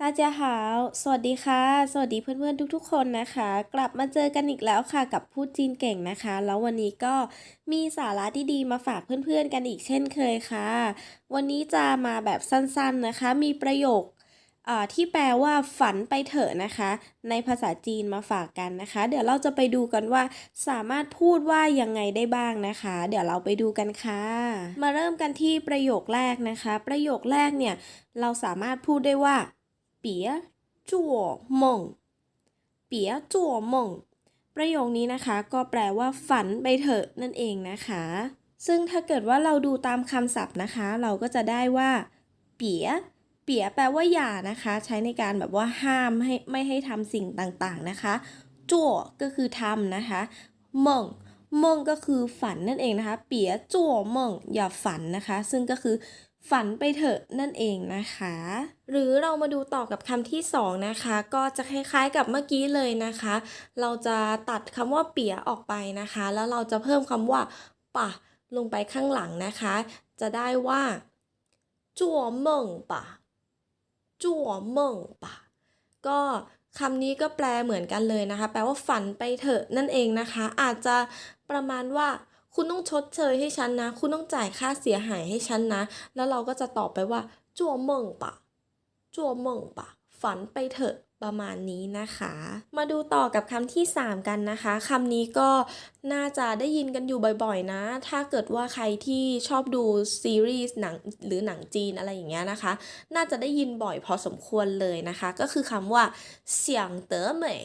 ตาจะหาวสวัสดีค่ะ สวัสดีเพื่อนๆทุกๆ คนนะคะ กลับมาเจอกันอีกแล้วค่ะกับพูดจีนเก่งนะคะ แล้ววันนี้ก็มีสาระที่ดีมาฝากเพื่อนๆกันอีกเช่นเคยค่ะ วันนี้จะมาแบบสั้นๆนะคะ มีประโยคที่แปลว่าฝันไปเถอะนะคะ ในภาษาจีนมาฝากกันนะคะ เดี๋ยวเราจะไปดูกันว่าสามารถพูดว่ายังไงได้บ้างนะคะ เดี๋ยวเราไปดูกันค่ะ มาเริ่มกันที่ประโยคแรกนะคะ ประโยคแรกเนี่ยเราสามารถพูดได้ว่า เปียจั่วมงเปียจั่วมงประโยคนี้นะคะ ก็แปลว่าฝันไปเถอะนั่นเองนะคะ ซึ่งถ้าเกิดว่าเราดูตามคำศัพท์นะคะ เราก็จะได้ว่า เปียเปียแปลว่าอย่านะคะ ใช้ในการแบบว่าห้ามให้ไม่ให้ทำสิ่งต่างๆนะคะจั่วก็คือทำนะคะมงมงก็คือฝันนั่นเองนะคะ เปียจั่วมงอย่าฝันนะคะ ซึ่งก็คือ ฝันไปเถอะนั่นเองนะคะ หรือเรามาดูต่อกับคำที่สองนะคะ ก็จะคล้ายๆกับเมื่อกี้เลยนะคะ เราจะตัดคำว่าเปียออกไปนะคะ แล้วเราจะเพิ่มคำว่าปะลงไปข้างหลังนะคะ จะได้ว่าจั่วเม่งปะจั่วเม่งปะก็คำนี้ก็แปลเหมือนกันเลยนะคะ แปลว่าฝันไปเถอะนั่นเองนะคะ อาจจะประมาณว่า คุณต้องชดเชยให้ฉันนะ คุณต้องจ่ายค่าเสียหายให้ฉันนะ แล้วเราก็จะตอบไปว่า จั่วเม่งปะ จั่วเม่งปะ ฝันไปเถอะประมาณนี้นะคะ มาดูต่อกับคำที่ 3 กันนะคะคำนี้ก็น่าจะได้ยินกันอยู่บ่อยๆนะ ถ้าเกิดว่าใครที่ชอบดูซีรีส์หนังหรือหนังจีนอะไรอย่างเงี้ยนะคะ น่าจะได้ยินบ่อยพอสมควรเลยนะคะ ก็คือคำว่าเสียงเต๋อเหมย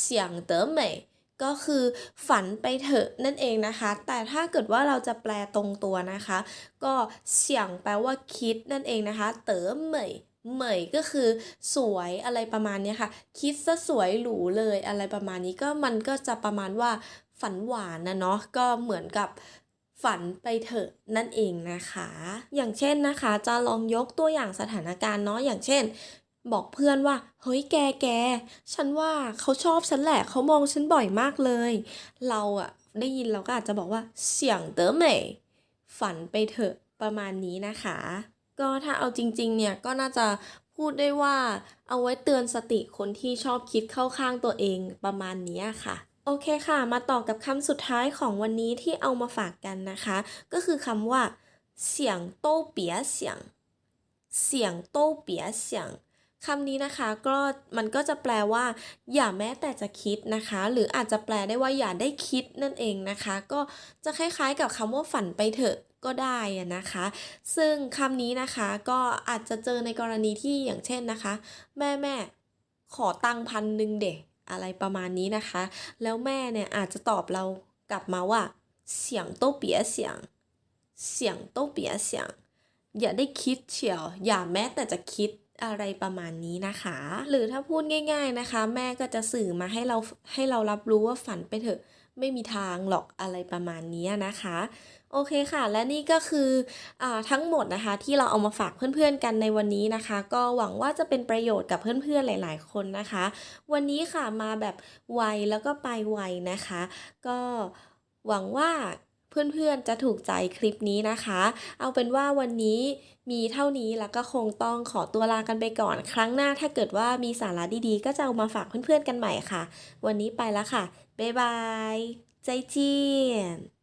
เสียงเต๋อเหมย ก็คือฝันไปเถอะนั่นเองนะคะ แต่ถ้าเกิดว่าเราจะแปลตรงตัวนะคะ ก็เสียงแปลว่าคิดนั่นเองนะคะ เต๋อเหมยเหมยก็คือสวยอะไรประมาณนี้ค่ะ คิดซะสวยหรูเลยอะไรประมาณนี้ก็มันก็จะประมาณว่าฝันหวานนะเนาะก็เหมือนกับฝันไปเถอะนั่นเองนะคะ อย่างเช่นนะคะ จะลองยกตัวอย่างสถานการณ์เนาะอย่างเช่น บอกเพื่อนว่า เฮ้ยแกแก ฉันว่าเขาชอบฉันแหละเขามองฉันบ่อยมากเลย เราอะได้ยินเราก็อาจจะบอกว่าเสียงเต๋อเหมยฝันไปเถอะประมาณนี้นะคะ ก็ถ้าเอาจริง ๆ เนี่ยก็น่าจะพูดได้ว่า เอาไว้เตือนสติคนที่ชอบคิดเข้าข้างตัวเองประมาณนี้ค่ะโอเคค่ะ มาต่อกับคำสุดท้ายของวันนี้ที่เอามาฝากกันนะคะ ก็คือคำว่า เสียงโต้เปียเสียง เสียงโต้เปียเสียง คำนี้นะคะก็มันก็จะแปลว่า อย่าแม้แต่จะคิดนะคะ หรืออาจจะแปลได้ว่าอย่าได้คิดนั่นเองนะคะ ก็จะคล้ายๆกับคำว่าฝันไปเถอะก็ได้นะคะ ซึ่งคำนี้นะคะก็อาจจะเจอในกรณีที่อย่างเช่นนะคะ แม่แม่ขอตังค์พันหนึ่งเด็กอะไรประมาณนี้นะคะ แล้วแม่เนี่ยอาจจะตอบเรากลับมาว่า เสียงโต้เปียเสียง เสียงโต้เปียเสียง อย่าได้คิดเชียว อย่าแม้แต่จะคิด อะไรประมาณนี้นะคะ หรือถ้าพูดง่าย ๆนะคะ แม่ก็จะสื่อมาให้เราให้เรารับรู้ว่าฝันไปเถอะไม่มีทางหรอกอะไรประมาณนี้นะคะ โอเคค่ะ และนี่ก็คืออทั้งหมดนะคะที่เราเอามาฝากเพื่อนๆกันในวันนี้นะคะ ก็หวังว่าจะเป็นประโยชน์กับเพื่อนๆหลาย ๆ คนนะคะ วันนี้ค่ะมาแบบไวแล้วก็ไปไวนะคะ ก็หวังว่า เพื่อนๆจะถูกใจคลิปนี้นะคะ เอาเป็นว่าวันนี้มีเท่านี้แล้วก็คงต้องขอตัวลากันไปก่อน ครั้งหน้าถ้าเกิดว่ามีสาระดีๆ ก็จะเอามาฝากเพื่อนๆกันใหม่ค่ะ วันนี้ไปแล้วค่ะ บ๊ายบาย ใจเจียน